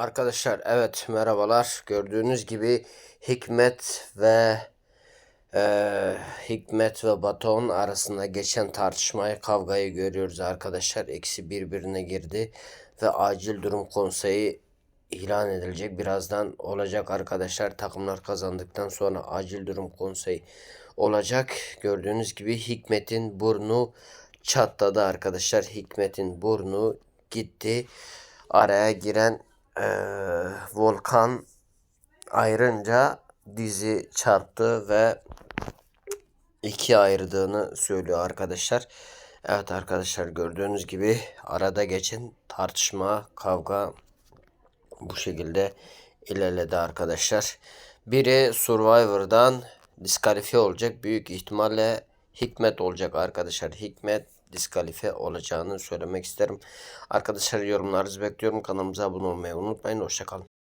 Arkadaşlar evet merhabalar. Gördüğünüz gibi Hikmet ve eee, Hikmet ve Baton arasında geçen tartışmayı kavgayı görüyoruz arkadaşlar. Eksi birbirine girdi ve acil durum konseyi ilan edilecek. Birazdan olacak arkadaşlar. Takımlar kazandıktan sonra acil durum konseyi olacak. Gördüğünüz gibi Hikmet'in burnu çatladı arkadaşlar. Hikmet'in burnu gitti. Araya giren eee, Volkan ayrınca dizi çarptı ve ikiye ayırdığını söylüyor arkadaşlar. Evet arkadaşlar gördüğünüz gibi arada geçen tartışma, kavga bu şekilde ilerledi arkadaşlar. Biri Survivor'dan diskalifiye olacak. Büyük ihtimalle Hikmet olacak arkadaşlar. Hikmet diskalifiye olacağını söylemek isterim. Arkadaşlar yorumlarınızı bekliyorum. Kanalımıza abone olmayı unutmayın. Hoşçakalın.